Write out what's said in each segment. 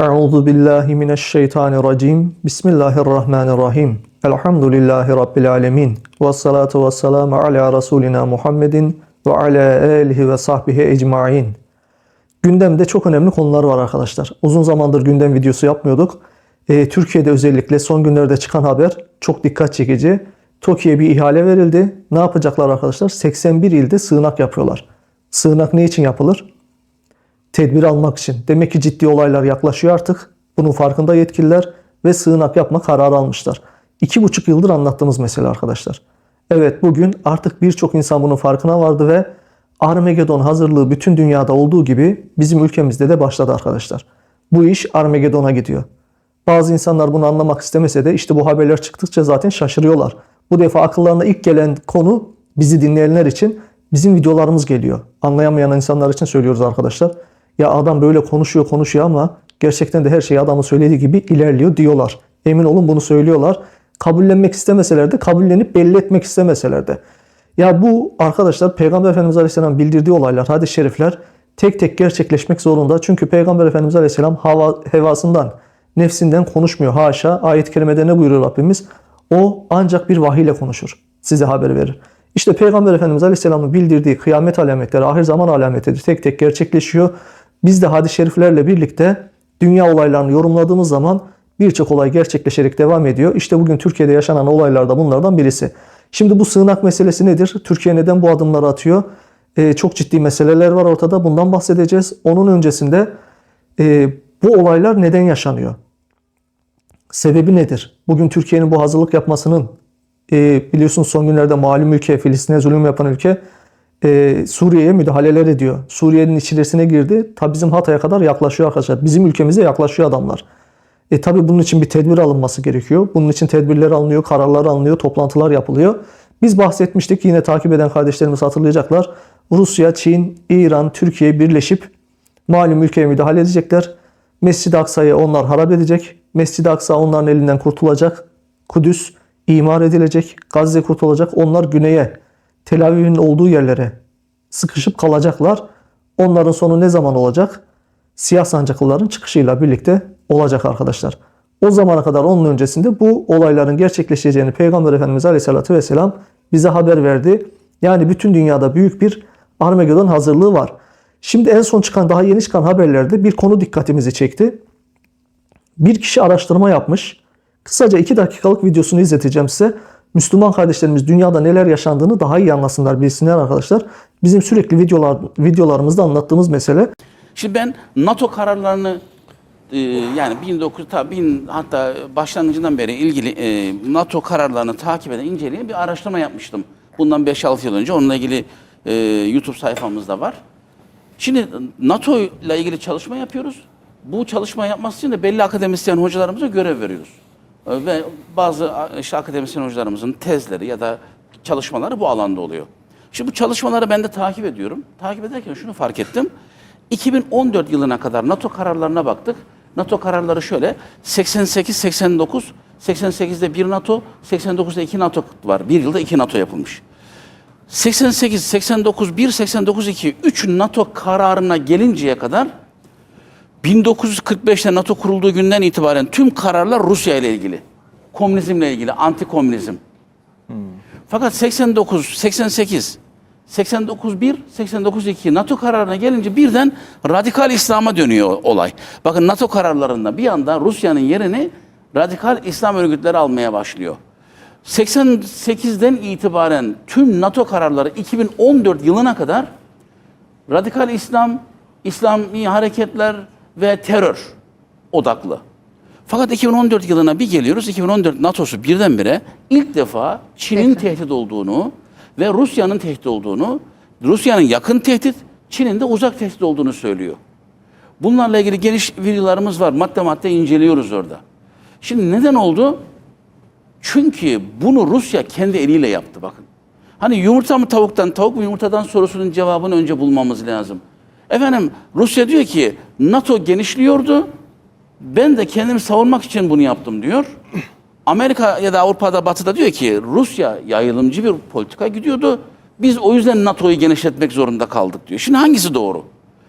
Euzu billahi mineşşeytanirracim. Bismillahirrahmanirrahim. Elhamdülillahi rabbil alamin. Ves salatu vesselamu ala rasulina Muhammedin ve ala alihi ve sahbihi ecmaîn. Gündemde çok önemli konular var arkadaşlar. Uzun zamandır gündem videosu yapmıyorduk. Ee, Türkiye'de özellikle son günlerde çıkan haber çok dikkat çekici. TOKİ'ye bir ihale verildi. Ne yapacaklar arkadaşlar? 81 ilde sığınak yapıyorlar. Sığınak ne için yapılır? Tedbir almak için. Demek ki ciddi olaylar yaklaşıyor artık. Bunun farkında yetkililer ve sığınak yapma kararı almışlar. İki buçuk yıldır anlattığımız mesele arkadaşlar. Evet bugün artık birçok insan bunun farkına vardı ve Armagedon hazırlığı bütün dünyada olduğu gibi bizim ülkemizde de başladı arkadaşlar. Bu iş Armagedon'a gidiyor. Bazı insanlar bunu anlamak istemese de işte bu haberler çıktıkça zaten şaşırıyorlar. Bu defa akıllarına ilk gelen konu bizi dinleyenler için bizim videolarımız geliyor. Anlayamayan insanlar için söylüyoruz arkadaşlar. Ya adam böyle konuşuyor konuşuyor ama gerçekten de her şey adamın söylediği gibi ilerliyor diyorlar. Emin olun bunu söylüyorlar. Kabullenmek istemeseler de kabullenip belli etmek istemeseler de. Ya bu arkadaşlar Peygamber Efendimiz Aleyhisselam bildirdiği olaylar, hadis-i şerifler tek tek gerçekleşmek zorunda. Çünkü Peygamber Efendimiz Aleyhisselam hava, hevasından, nefsinden konuşmuyor. Haşa ayet-i kerimede ne buyuruyor Rabbimiz? O ancak bir vahiy ile konuşur. Size haber verir. İşte Peygamber Efendimiz Aleyhisselam'ın bildirdiği kıyamet alametleri, ahir zaman alametleri tek tek gerçekleşiyor. Biz de hadis-i şeriflerle birlikte dünya olaylarını yorumladığımız zaman birçok olay gerçekleşerek devam ediyor. İşte bugün Türkiye'de yaşanan olaylar da bunlardan birisi. Şimdi bu sığınak meselesi nedir? Türkiye neden bu adımları atıyor? Ee, çok ciddi meseleler var ortada. Bundan bahsedeceğiz. Onun öncesinde e, bu olaylar neden yaşanıyor? Sebebi nedir? Bugün Türkiye'nin bu hazırlık yapmasının e, biliyorsunuz son günlerde malum ülke, Filistin'e zulüm yapan ülke e, Suriye'ye müdahaleler ediyor. Suriye'nin içerisine girdi. Ta bizim Hatay'a kadar yaklaşıyor arkadaşlar. Bizim ülkemize yaklaşıyor adamlar. E tabi bunun için bir tedbir alınması gerekiyor. Bunun için tedbirler alınıyor, kararlar alınıyor, toplantılar yapılıyor. Biz bahsetmiştik yine takip eden kardeşlerimiz hatırlayacaklar. Rusya, Çin, İran, Türkiye birleşip malum ülkeye müdahale edecekler. Mescid-i Aksa'yı onlar harap edecek. Mescid-i Aksa onların elinden kurtulacak. Kudüs imar edilecek. Gazze kurtulacak. Onlar güneye, Tel Aviv'in olduğu yerlere sıkışıp kalacaklar. Onların sonu ne zaman olacak? Siyah sancaklıların çıkışıyla birlikte olacak arkadaşlar. O zamana kadar onun öncesinde bu olayların gerçekleşeceğini Peygamber Efendimiz Aleyhisselatü Vesselam bize haber verdi. Yani bütün dünyada büyük bir Armagedon hazırlığı var. Şimdi en son çıkan daha yeni çıkan haberlerde bir konu dikkatimizi çekti. Bir kişi araştırma yapmış. Kısaca 2 dakikalık videosunu izleteceğim size. Müslüman kardeşlerimiz dünyada neler yaşandığını daha iyi anlasınlar, bilsinler arkadaşlar. Bizim sürekli videolar, videolarımızda anlattığımız mesele. Şimdi ben NATO kararlarını e, yani 1900 ta bin hatta başlangıcından beri ilgili e, NATO kararlarını takip eden, inceleyen bir araştırma yapmıştım. Bundan 5-6 yıl önce onunla ilgili e, YouTube sayfamızda var. Şimdi NATO ile ilgili çalışma yapıyoruz. Bu çalışma yapması için de belli akademisyen hocalarımıza görev veriyoruz. E, Ve bazı işte akademisyen hocalarımızın tezleri ya da çalışmaları bu alanda oluyor. Şimdi bu çalışmaları ben de takip ediyorum. Takip ederken şunu fark ettim. 2014 yılına kadar NATO kararlarına baktık. NATO kararları şöyle 88 89 88'de bir NATO, 89'da iki NATO var. Bir yılda iki NATO yapılmış. 88 89 1 89 2 3 NATO kararına gelinceye kadar 1945'te NATO kurulduğu günden itibaren tüm kararlar Rusya ile ilgili. Komünizmle ilgili, anti komünizm. Fakat 89, 88, 89 1, 89 2 NATO kararına gelince birden radikal İslam'a dönüyor olay. Bakın NATO kararlarında bir anda Rusya'nın yerini radikal İslam örgütleri almaya başlıyor. 88'den itibaren tüm NATO kararları 2014 yılına kadar radikal İslam, İslami hareketler ve terör odaklı. Fakat 2014 yılına bir geliyoruz. 2014 NATO'su birdenbire ilk defa Çin'in tehdit olduğunu ve Rusya'nın tehdit olduğunu, Rusya'nın yakın tehdit, Çin'in de uzak tehdit olduğunu söylüyor. Bunlarla ilgili geniş videolarımız var. Madde madde inceliyoruz orada. Şimdi neden oldu? Çünkü bunu Rusya kendi eliyle yaptı bakın. Hani yumurta mı tavuktan, tavuk mu yumurtadan sorusunun cevabını önce bulmamız lazım. Efendim Rusya diyor ki NATO genişliyordu. Ben de kendimi savunmak için bunu yaptım diyor. Amerika ya da Avrupa'da Batı'da diyor ki Rusya yayılımcı bir politika gidiyordu. Biz o yüzden NATO'yu genişletmek zorunda kaldık diyor. Şimdi hangisi doğru?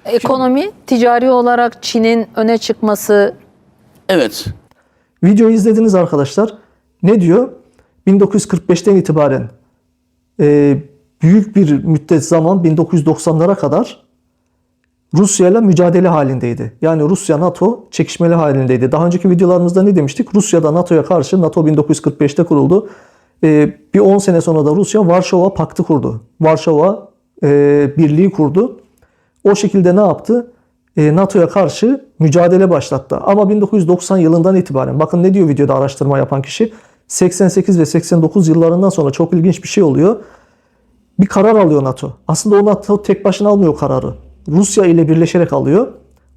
Ekonomi, ticari olarak Çin'in öne çıkması Evet. Videoyu izlediniz arkadaşlar. Ne diyor? 1945'ten itibaren e, büyük bir müddet zaman 1990'lara kadar Rusya ile mücadele halindeydi. Yani Rusya NATO çekişmeli halindeydi. Daha önceki videolarımızda ne demiştik? Rusya da NATO'ya karşı NATO 1945'te kuruldu. E, bir 10 sene sonra da Rusya Varşova Paktı kurdu. Varşova e, Birliği kurdu. O şekilde ne yaptı? E, NATO'ya karşı mücadele başlattı. Ama 1990 yılından itibaren bakın ne diyor videoda araştırma yapan kişi 88 ve 89 yıllarından sonra çok ilginç bir şey oluyor. Bir karar alıyor NATO. Aslında o NATO tek başına almıyor kararı. Rusya ile birleşerek alıyor.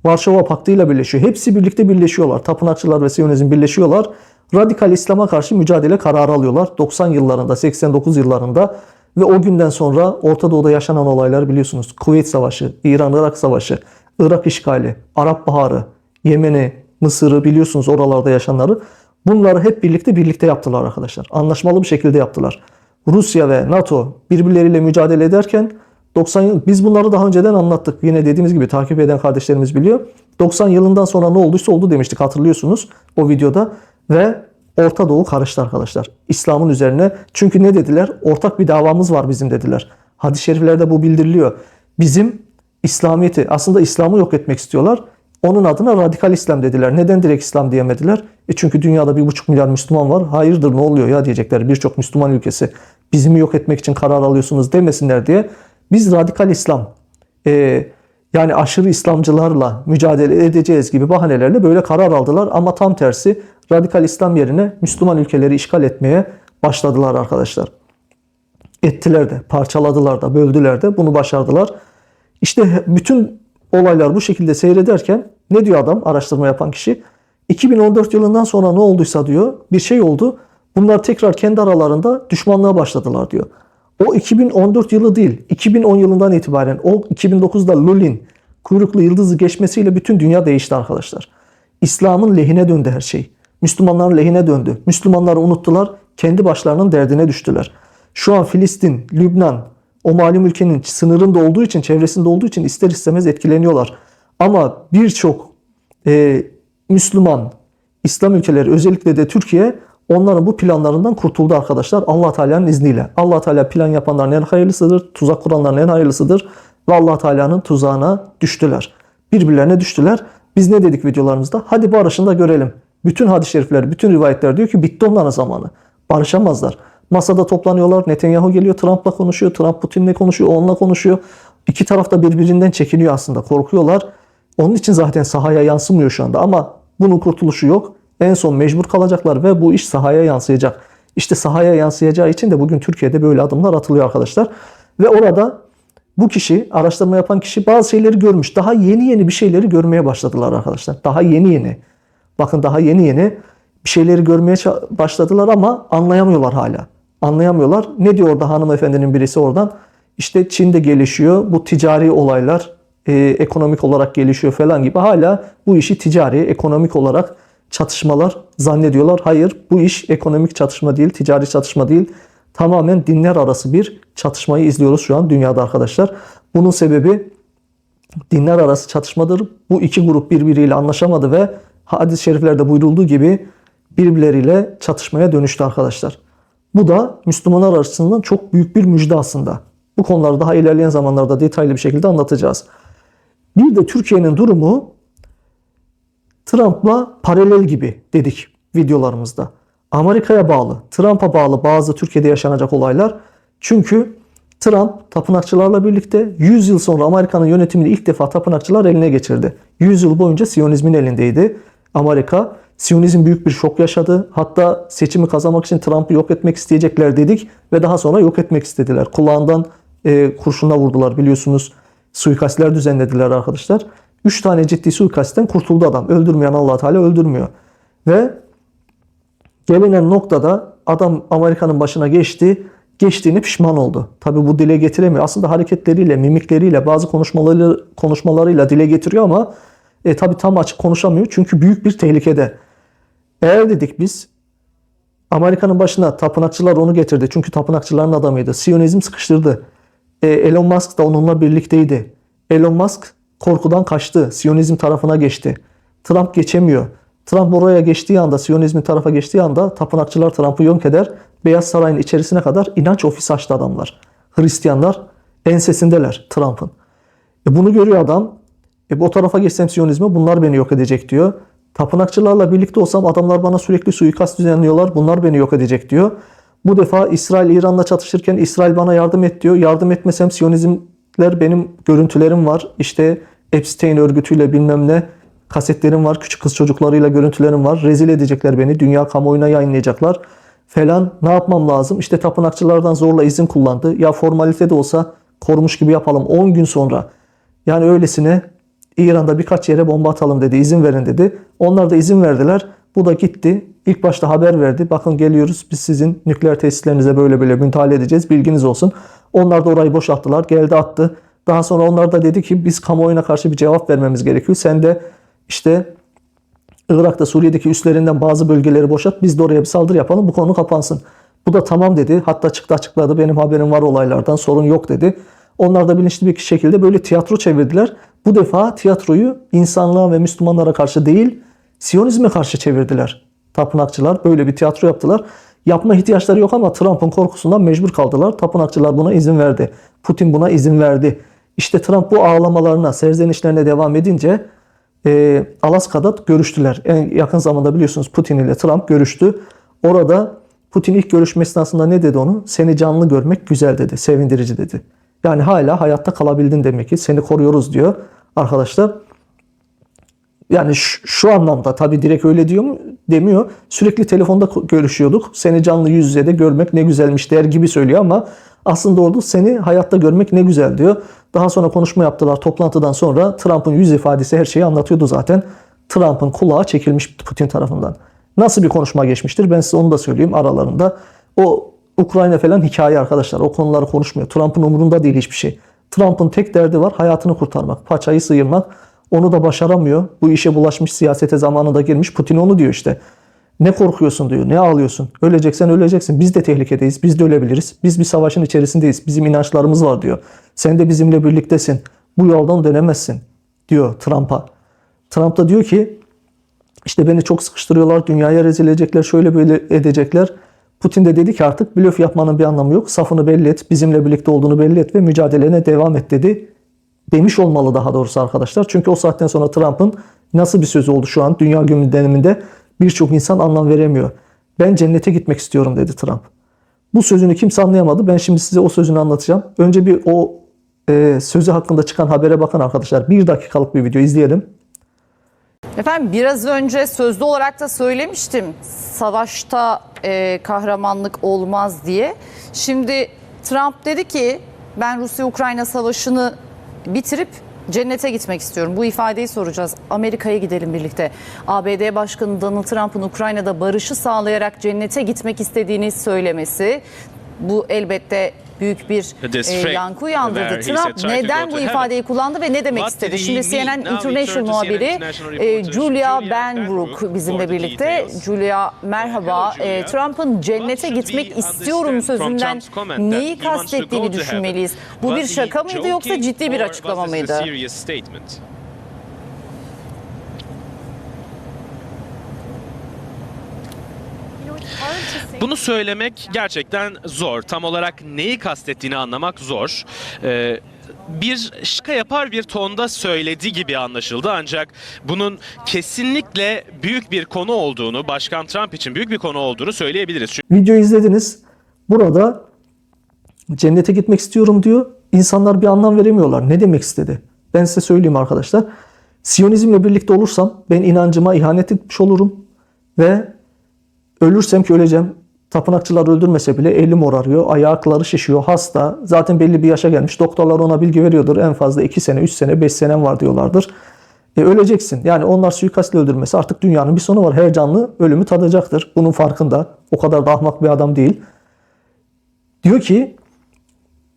Varşova Paktı ile birleşiyor. Hepsi birlikte birleşiyorlar. Tapınakçılar ve Siyonizm birleşiyorlar. Radikal İslam'a karşı mücadele kararı alıyorlar. 90 yıllarında, 89 yıllarında ve o günden sonra Orta Doğu'da yaşanan olaylar biliyorsunuz. Kuveyt Savaşı, İran-Irak Savaşı, Irak işgali, Arap Baharı, Yemen'i, Mısır'ı biliyorsunuz oralarda yaşananları. Bunları hep birlikte birlikte yaptılar arkadaşlar. Anlaşmalı bir şekilde yaptılar. Rusya ve NATO birbirleriyle mücadele ederken 90 yıl biz bunları daha önceden anlattık. Yine dediğimiz gibi takip eden kardeşlerimiz biliyor. 90 yılından sonra ne olduysa oldu demiştik hatırlıyorsunuz o videoda ve Orta Doğu karıştı arkadaşlar. İslam'ın üzerine. Çünkü ne dediler? Ortak bir davamız var bizim dediler. Hadis-i şeriflerde bu bildiriliyor. Bizim İslamiyeti aslında İslam'ı yok etmek istiyorlar. Onun adına radikal İslam dediler. Neden direkt İslam diyemediler? E çünkü dünyada bir buçuk milyar Müslüman var. Hayırdır ne oluyor ya diyecekler birçok Müslüman ülkesi. Bizimi yok etmek için karar alıyorsunuz demesinler diye. Biz radikal İslam e, yani aşırı İslamcılarla mücadele edeceğiz gibi bahanelerle böyle karar aldılar. Ama tam tersi radikal İslam yerine Müslüman ülkeleri işgal etmeye başladılar arkadaşlar. Ettiler de, parçaladılar da, böldüler de bunu başardılar. İşte bütün olaylar bu şekilde seyrederken ne diyor adam araştırma yapan kişi? 2014 yılından sonra ne olduysa diyor bir şey oldu. Bunlar tekrar kendi aralarında düşmanlığa başladılar diyor. O 2014 yılı değil 2010 yılından itibaren o 2009'da Lulin kuyruklu yıldızı geçmesiyle bütün dünya değişti arkadaşlar. İslam'ın lehine döndü her şey. Müslümanların lehine döndü. Müslümanları unuttular. Kendi başlarının derdine düştüler. Şu an Filistin, Lübnan, o malum ülkenin sınırında olduğu için, çevresinde olduğu için ister istemez etkileniyorlar. Ama birçok e, Müslüman, İslam ülkeleri özellikle de Türkiye onların bu planlarından kurtuldu arkadaşlar. allah Teala'nın izniyle. allah Teala plan yapanların en hayırlısıdır. Tuzak kuranların en hayırlısıdır. Ve allah Teala'nın tuzağına düştüler. Birbirlerine düştüler. Biz ne dedik videolarımızda? Hadi barışın da görelim. Bütün hadis-i şerifler, bütün rivayetler diyor ki bitti onların zamanı. Barışamazlar. Masada toplanıyorlar. Netanyahu geliyor Trump'la konuşuyor. Trump Putin'le konuşuyor. Onunla konuşuyor. İki taraf da birbirinden çekiniyor aslında. Korkuyorlar. Onun için zaten sahaya yansımıyor şu anda. Ama bunun kurtuluşu yok. En son mecbur kalacaklar ve bu iş sahaya yansıyacak. İşte sahaya yansıyacağı için de bugün Türkiye'de böyle adımlar atılıyor arkadaşlar. Ve orada bu kişi, araştırma yapan kişi bazı şeyleri görmüş. Daha yeni yeni bir şeyleri görmeye başladılar arkadaşlar. Daha yeni yeni. Bakın daha yeni yeni bir şeyleri görmeye başladılar ama anlayamıyorlar hala. Anlayamıyorlar. Ne diyor orada hanımefendinin birisi oradan? İşte Çin'de gelişiyor. Bu ticari olaylar e, ekonomik olarak gelişiyor falan gibi. Hala bu işi ticari, ekonomik olarak çatışmalar zannediyorlar. Hayır bu iş ekonomik çatışma değil, ticari çatışma değil. Tamamen dinler arası bir çatışmayı izliyoruz şu an dünyada arkadaşlar. Bunun sebebi dinler arası çatışmadır. Bu iki grup birbiriyle anlaşamadı ve hadis-i şeriflerde buyurulduğu gibi birbirleriyle çatışmaya dönüştü arkadaşlar. Bu da Müslümanlar açısından çok büyük bir müjde aslında. Bu konuları daha ilerleyen zamanlarda detaylı bir şekilde anlatacağız. Bir de Türkiye'nin durumu Trump'la paralel gibi dedik videolarımızda. Amerika'ya bağlı, Trump'a bağlı bazı Türkiye'de yaşanacak olaylar. Çünkü Trump tapınakçılarla birlikte 100 yıl sonra Amerika'nın yönetimini ilk defa tapınakçılar eline geçirdi. 100 yıl boyunca Siyonizmin elindeydi. Amerika Siyonizm büyük bir şok yaşadı. Hatta seçimi kazanmak için Trump'ı yok etmek isteyecekler dedik ve daha sonra yok etmek istediler. Kulağından e, kurşunla vurdular biliyorsunuz. Suikastler düzenlediler arkadaşlar. 3 tane ciddi suikastten kurtuldu adam. Öldürmeyen allah Teala öldürmüyor. Ve gelinen noktada adam Amerika'nın başına geçti. Geçtiğini pişman oldu. Tabi bu dile getiremiyor. Aslında hareketleriyle, mimikleriyle, bazı konuşmaları, konuşmalarıyla dile getiriyor ama e, tabi tam açık konuşamıyor. Çünkü büyük bir tehlikede. Eğer dedik biz Amerika'nın başına tapınakçılar onu getirdi. Çünkü tapınakçıların adamıydı. Siyonizm sıkıştırdı. E, Elon Musk da onunla birlikteydi. Elon Musk korkudan kaçtı. Siyonizm tarafına geçti. Trump geçemiyor. Trump oraya geçtiği anda, Siyonizmin tarafa geçtiği anda tapınakçılar Trump'ı yok eder. Beyaz Saray'ın içerisine kadar inanç ofisi açtı adamlar. Hristiyanlar ensesindeler Trump'ın. E bunu görüyor adam. E bu tarafa geçsem Siyonizme bunlar beni yok edecek diyor. Tapınakçılarla birlikte olsam adamlar bana sürekli suikast düzenliyorlar. Bunlar beni yok edecek diyor. Bu defa İsrail İran'la çatışırken İsrail bana yardım et diyor. Yardım etmesem Siyonizmler benim görüntülerim var. İşte Epstein örgütüyle bilmem ne kasetlerim var. Küçük kız çocuklarıyla görüntülerim var. Rezil edecekler beni. Dünya kamuoyuna yayınlayacaklar falan. Ne yapmam lazım? İşte tapınakçılardan zorla izin kullandı. Ya formalite de olsa korumuş gibi yapalım. 10 gün sonra yani öylesine İran'da birkaç yere bomba atalım dedi. izin verin dedi. Onlar da izin verdiler. Bu da gitti. İlk başta haber verdi. Bakın geliyoruz biz sizin nükleer tesislerinize böyle böyle müdahale edeceğiz. Bilginiz olsun. Onlar da orayı boşalttılar. Geldi attı. Daha sonra onlar da dedi ki biz kamuoyuna karşı bir cevap vermemiz gerekiyor. Sen de işte Irak'ta Suriye'deki üslerinden bazı bölgeleri boşalt. Biz de oraya bir saldırı yapalım. Bu konu kapansın. Bu da tamam dedi. Hatta çıktı açıkladı. Benim haberim var olaylardan. Sorun yok dedi. Onlar da bilinçli bir şekilde böyle tiyatro çevirdiler. Bu defa tiyatroyu insanlığa ve Müslümanlara karşı değil, Siyonizme karşı çevirdiler. Tapınakçılar böyle bir tiyatro yaptılar. Yapma ihtiyaçları yok ama Trump'ın korkusundan mecbur kaldılar. Tapınakçılar buna izin verdi. Putin buna izin verdi. İşte Trump bu ağlamalarına, serzenişlerine devam edince e, Alaska'da görüştüler. En yakın zamanda biliyorsunuz Putin ile Trump görüştü. Orada Putin ilk görüşme esnasında ne dedi onu? Seni canlı görmek güzel dedi, sevindirici dedi. Yani hala hayatta kalabildin demek ki seni koruyoruz diyor arkadaşlar. Yani şu, şu anlamda tabii direkt öyle diyor mu demiyor. Sürekli telefonda görüşüyorduk. Seni canlı yüz yüze de görmek ne güzelmiş der gibi söylüyor ama aslında orada seni hayatta görmek ne güzel diyor. Daha sonra konuşma yaptılar. Toplantıdan sonra Trump'ın yüz ifadesi her şeyi anlatıyordu zaten. Trump'ın kulağı çekilmiş Putin tarafından. Nasıl bir konuşma geçmiştir? Ben size onu da söyleyeyim aralarında. O Ukrayna falan hikaye arkadaşlar. O konuları konuşmuyor. Trump'ın umurunda değil hiçbir şey. Trump'ın tek derdi var hayatını kurtarmak. Paçayı sıyırmak. Onu da başaramıyor. Bu işe bulaşmış siyasete zamanında girmiş. Putin onu diyor işte. Ne korkuyorsun diyor. Ne ağlıyorsun? Öleceksen öleceksin. Biz de tehlikedeyiz. Biz de ölebiliriz. Biz bir savaşın içerisindeyiz. Bizim inançlarımız var diyor. Sen de bizimle birliktesin. Bu yoldan dönemezsin diyor Trump'a. Trump da diyor ki işte beni çok sıkıştırıyorlar. Dünyaya rezil edecekler. Şöyle böyle edecekler. Putin de dedi ki artık blöf yapmanın bir anlamı yok. Safını belli et. Bizimle birlikte olduğunu belli et ve mücadelene devam et dedi. Demiş olmalı daha doğrusu arkadaşlar. Çünkü o saatten sonra Trump'ın nasıl bir sözü oldu şu an dünya gündeminde birçok insan anlam veremiyor. Ben cennete gitmek istiyorum dedi Trump. Bu sözünü kimse anlayamadı. Ben şimdi size o sözünü anlatacağım. Önce bir o e, sözü hakkında çıkan habere bakın arkadaşlar. Bir dakikalık bir video izleyelim. Efendim biraz önce sözlü olarak da söylemiştim. Savaşta e, kahramanlık olmaz diye. Şimdi Trump dedi ki ben Rusya-Ukrayna savaşını bitirip cennete gitmek istiyorum. Bu ifadeyi soracağız. Amerika'ya gidelim birlikte. ABD Başkanı Donald Trump'ın Ukrayna'da barışı sağlayarak cennete gitmek istediğini söylemesi bu elbette büyük bir e, yankı uyandırdı. Trump neden bu ifadeyi kullandı ve ne demek istedi? Şimdi CNN International muhabiri e, Julia Benbrook bizimle birlikte. Julia merhaba. E, Trump'ın cennete gitmek istiyorum sözünden neyi kastettiğini düşünmeliyiz. Bu bir şaka mıydı yoksa ciddi bir açıklama mıydı? Bunu söylemek gerçekten zor. Tam olarak neyi kastettiğini anlamak zor. Ee, bir şaka yapar bir tonda söyledi gibi anlaşıldı ancak bunun kesinlikle büyük bir konu olduğunu, Başkan Trump için büyük bir konu olduğunu söyleyebiliriz. Videoyu izlediniz. Burada cennete gitmek istiyorum diyor. İnsanlar bir anlam veremiyorlar. Ne demek istedi? Ben size söyleyeyim arkadaşlar. Siyonizmle birlikte olursam ben inancıma ihanet etmiş olurum ve ölürsem ki öleceğim. Tapınakçılar öldürmese bile eli morarıyor, ayakları şişiyor, hasta. Zaten belli bir yaşa gelmiş. Doktorlar ona bilgi veriyordur. En fazla 2 sene, 3 sene, 5 senem var diyorlardır. E, öleceksin. Yani onlar suikastle öldürmesi artık dünyanın bir sonu var. Her canlı ölümü tadacaktır. Bunun farkında. O kadar da ahmak bir adam değil. Diyor ki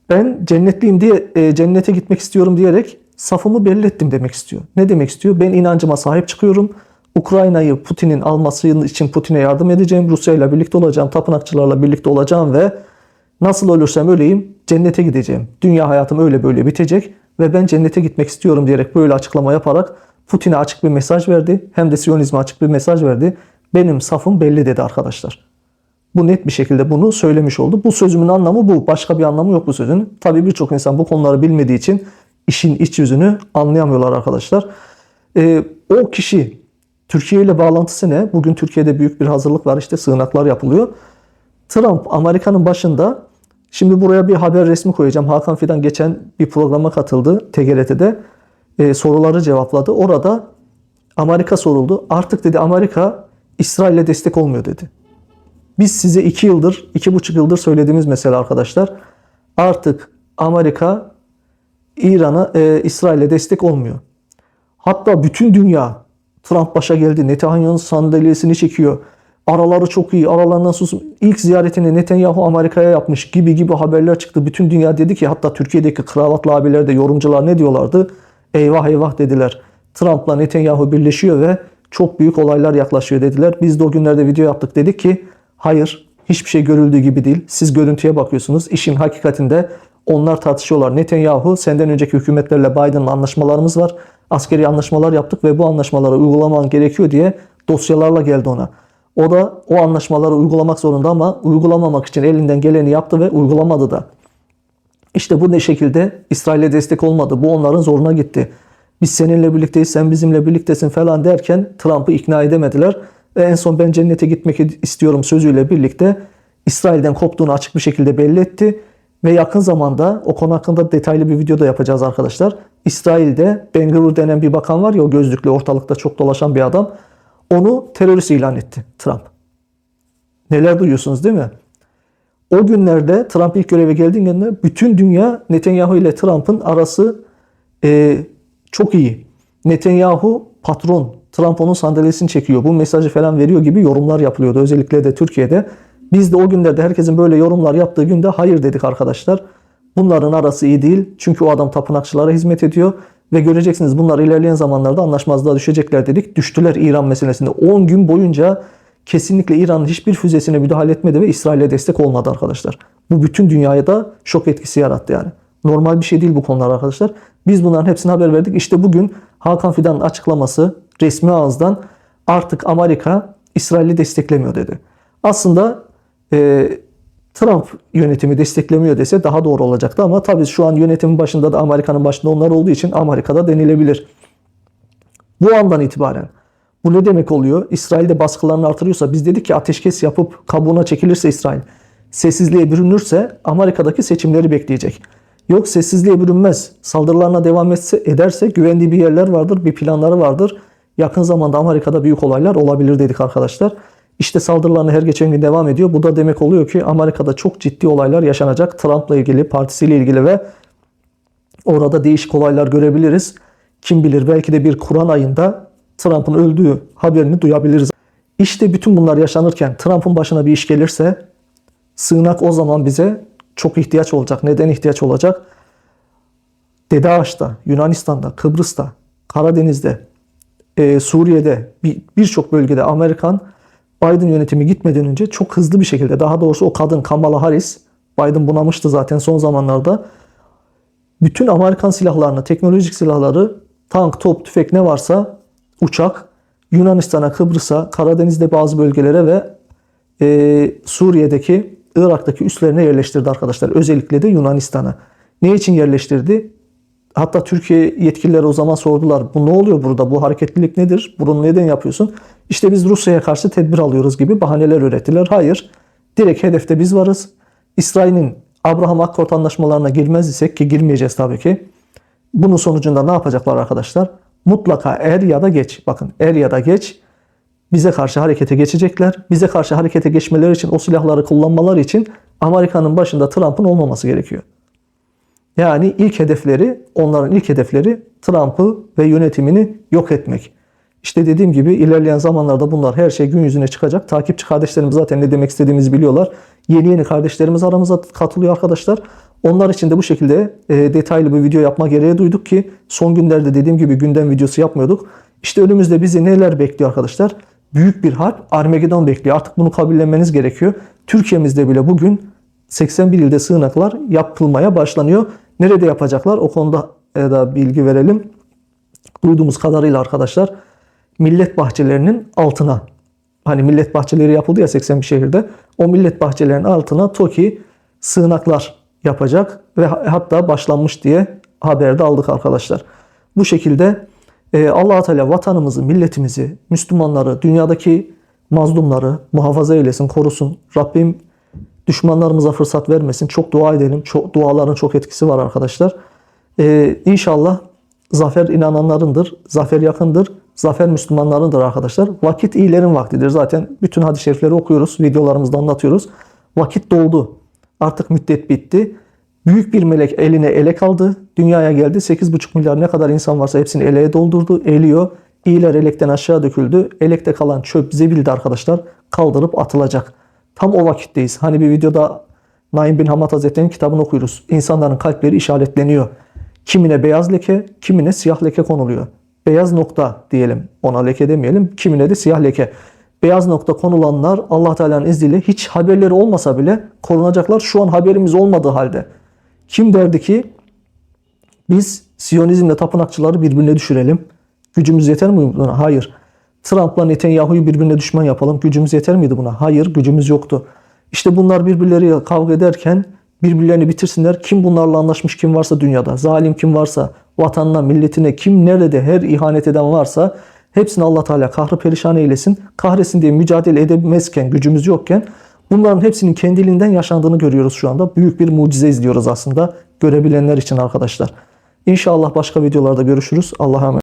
ben cennetliyim diye e, cennete gitmek istiyorum diyerek safımı belli ettim demek istiyor. Ne demek istiyor? Ben inancıma sahip çıkıyorum. Ukrayna'yı Putin'in alması için Putin'e yardım edeceğim. Rusya ile birlikte olacağım. Tapınakçılarla birlikte olacağım ve nasıl ölürsem öleyim cennete gideceğim. Dünya hayatım öyle böyle bitecek. ve ben cennete gitmek istiyorum diyerek böyle açıklama yaparak Putin'e açık bir mesaj verdi. Hem de Siyonizme açık bir mesaj verdi. Benim safım belli dedi arkadaşlar. Bu net bir şekilde bunu söylemiş oldu. Bu sözümün anlamı bu. Başka bir anlamı yok bu sözün. Tabii birçok insan bu konuları bilmediği için işin iç yüzünü anlayamıyorlar arkadaşlar. Ee, o kişi Türkiye ile bağlantısı ne? Bugün Türkiye'de büyük bir hazırlık var. İşte sığınaklar yapılıyor. Trump Amerika'nın başında şimdi buraya bir haber resmi koyacağım. Hakan Fidan geçen bir programa katıldı TGRT'de. Ee, soruları cevapladı. Orada Amerika soruldu. Artık dedi Amerika İsrail'e destek olmuyor dedi. Biz size iki yıldır, iki buçuk yıldır söylediğimiz mesele arkadaşlar. Artık Amerika İran'a, e, İsrail'e destek olmuyor. Hatta bütün dünya Trump başa geldi. Netanyahu'nun sandalyesini çekiyor. Araları çok iyi. Aralarından sus. İlk ziyaretini Netanyahu Amerika'ya yapmış gibi gibi haberler çıktı. Bütün dünya dedi ki hatta Türkiye'deki kravatlı abiler de yorumcular ne diyorlardı? Eyvah eyvah dediler. Trump'la Netanyahu birleşiyor ve çok büyük olaylar yaklaşıyor dediler. Biz de o günlerde video yaptık dedik ki hayır hiçbir şey görüldüğü gibi değil. Siz görüntüye bakıyorsunuz. İşin hakikatinde onlar tartışıyorlar. Netanyahu senden önceki hükümetlerle Biden'la anlaşmalarımız var. Askeri anlaşmalar yaptık ve bu anlaşmaları uygulaman gerekiyor diye dosyalarla geldi ona. O da o anlaşmaları uygulamak zorunda ama uygulamamak için elinden geleni yaptı ve uygulamadı da. İşte bu ne şekilde İsrail'e destek olmadı. Bu onların zoruna gitti. Biz seninle birlikteyiz, sen bizimle birliktesin falan derken Trump'ı ikna edemediler. Ve en son ben cennete gitmek istiyorum sözüyle birlikte İsrail'den koptuğunu açık bir şekilde belli etti. Ve yakın zamanda o konu hakkında detaylı bir video da yapacağız arkadaşlar. İsrail'de Ben Gvir denen bir bakan var ya o gözlüklü ortalıkta çok dolaşan bir adam. Onu terörist ilan etti Trump. Neler duyuyorsunuz değil mi? O günlerde Trump ilk göreve geldiğinde bütün dünya Netanyahu ile Trump'ın arası e, çok iyi. Netanyahu patron. Trump onun sandalyesini çekiyor. Bu mesajı falan veriyor gibi yorumlar yapılıyordu. Özellikle de Türkiye'de. Biz de o günlerde herkesin böyle yorumlar yaptığı günde hayır dedik arkadaşlar. Bunların arası iyi değil. Çünkü o adam tapınakçılara hizmet ediyor. Ve göreceksiniz bunlar ilerleyen zamanlarda anlaşmazlığa düşecekler dedik. Düştüler İran meselesinde. 10 gün boyunca kesinlikle İran'ın hiçbir füzesine müdahale etmedi ve İsrail'e destek olmadı arkadaşlar. Bu bütün dünyaya da şok etkisi yarattı yani. Normal bir şey değil bu konular arkadaşlar. Biz bunların hepsine haber verdik. İşte bugün Hakan Fidan'ın açıklaması resmi ağızdan artık Amerika İsrail'i desteklemiyor dedi. Aslında e, Trump yönetimi desteklemiyor dese daha doğru olacaktı ama tabii şu an yönetimin başında da Amerika'nın başında onlar olduğu için Amerika'da denilebilir. Bu andan itibaren bu ne demek oluyor? İsrail'de baskılarını artırıyorsa biz dedik ki ateşkes yapıp kabuğuna çekilirse İsrail sessizliğe bürünürse Amerika'daki seçimleri bekleyecek. Yok sessizliğe bürünmez. Saldırılarına devam etse, ederse güvendiği bir yerler vardır, bir planları vardır. Yakın zamanda Amerika'da büyük olaylar olabilir dedik arkadaşlar. İşte saldırılarına her geçen gün devam ediyor. Bu da demek oluyor ki Amerika'da çok ciddi olaylar yaşanacak. Trump'la ilgili, partisiyle ilgili ve orada değişik olaylar görebiliriz. Kim bilir belki de bir Kur'an ayında Trump'ın öldüğü haberini duyabiliriz. İşte bütün bunlar yaşanırken Trump'ın başına bir iş gelirse sığınak o zaman bize çok ihtiyaç olacak. Neden ihtiyaç olacak? Dede Ağaç'ta, Yunanistan'da, Kıbrıs'ta, Karadeniz'de, e, Suriye'de bir- birçok bölgede Amerikan Biden yönetimi gitmeden önce çok hızlı bir şekilde daha doğrusu o kadın Kamala Harris Biden bunamıştı zaten son zamanlarda bütün Amerikan silahlarını, teknolojik silahları, tank, top, tüfek ne varsa uçak Yunanistan'a, Kıbrıs'a, Karadeniz'de bazı bölgelere ve e, Suriye'deki, Irak'taki üslerine yerleştirdi arkadaşlar. Özellikle de Yunanistan'a. Ne için yerleştirdi? Hatta Türkiye yetkilileri o zaman sordular. Bu ne oluyor burada? Bu hareketlilik nedir? Bunu neden yapıyorsun? İşte biz Rusya'ya karşı tedbir alıyoruz gibi bahaneler ürettiler. Hayır. Direkt hedefte biz varız. İsrail'in Abraham Accord anlaşmalarına girmez isek ki girmeyeceğiz tabii ki. Bunun sonucunda ne yapacaklar arkadaşlar? Mutlaka er ya da geç. Bakın er ya da geç bize karşı harekete geçecekler. Bize karşı harekete geçmeleri için o silahları kullanmaları için Amerika'nın başında Trump'ın olmaması gerekiyor. Yani ilk hedefleri, onların ilk hedefleri Trump'ı ve yönetimini yok etmek. İşte dediğim gibi ilerleyen zamanlarda bunlar her şey gün yüzüne çıkacak. Takipçi kardeşlerimiz zaten ne demek istediğimizi biliyorlar. Yeni yeni kardeşlerimiz aramıza katılıyor arkadaşlar. Onlar için de bu şekilde e, detaylı bir video yapma gereği duyduk ki son günlerde dediğim gibi gündem videosu yapmıyorduk. İşte önümüzde bizi neler bekliyor arkadaşlar? Büyük bir harp Armageddon bekliyor. Artık bunu kabullenmeniz gerekiyor. Türkiye'mizde bile bugün 81 ilde sığınaklar yapılmaya başlanıyor. Nerede yapacaklar? O konuda da bilgi verelim. Duyduğumuz kadarıyla arkadaşlar millet bahçelerinin altına hani millet bahçeleri yapıldı ya 81 şehirde. O millet bahçelerinin altına TOKİ sığınaklar yapacak ve hatta başlanmış diye haberde aldık arkadaşlar. Bu şekilde e, allah Teala vatanımızı, milletimizi, Müslümanları, dünyadaki mazlumları muhafaza eylesin, korusun. Rabbim düşmanlarımıza fırsat vermesin. Çok dua edelim. Çok, duaların çok etkisi var arkadaşlar. Ee, inşallah zafer inananlarındır. Zafer yakındır. Zafer Müslümanlarındır arkadaşlar. Vakit iyilerin vaktidir. Zaten bütün hadis-i şerifleri okuyoruz. Videolarımızda anlatıyoruz. Vakit doldu. Artık müddet bitti. Büyük bir melek eline elek aldı. Dünyaya geldi. 8,5 milyar ne kadar insan varsa hepsini eleğe doldurdu. Eliyor. İyiler elekten aşağı döküldü. Elekte kalan çöp zebildi arkadaşlar. Kaldırıp atılacak. Tam o vakitteyiz. Hani bir videoda Naim bin Hamad Hazretleri'nin kitabını okuyoruz. İnsanların kalpleri işaretleniyor. Kimine beyaz leke, kimine siyah leke konuluyor. Beyaz nokta diyelim. Ona leke demeyelim. Kimine de siyah leke. Beyaz nokta konulanlar Allah Teala'nın izniyle hiç haberleri olmasa bile korunacaklar. Şu an haberimiz olmadığı halde. Kim derdi ki biz Siyonizmle tapınakçıları birbirine düşürelim. Gücümüz yeter mi buna? Hayır. Trump'la Netanyahu'yu birbirine düşman yapalım. Gücümüz yeter miydi buna? Hayır, gücümüz yoktu. İşte bunlar birbirleriyle kavga ederken birbirlerini bitirsinler. Kim bunlarla anlaşmış kim varsa dünyada, zalim kim varsa, vatanına, milletine, kim nerede her ihanet eden varsa hepsini Allah Teala kahrı perişan eylesin. Kahretsin diye mücadele edemezken, gücümüz yokken bunların hepsinin kendiliğinden yaşandığını görüyoruz şu anda. Büyük bir mucize izliyoruz aslında görebilenler için arkadaşlar. İnşallah başka videolarda görüşürüz. Allah'a emanet.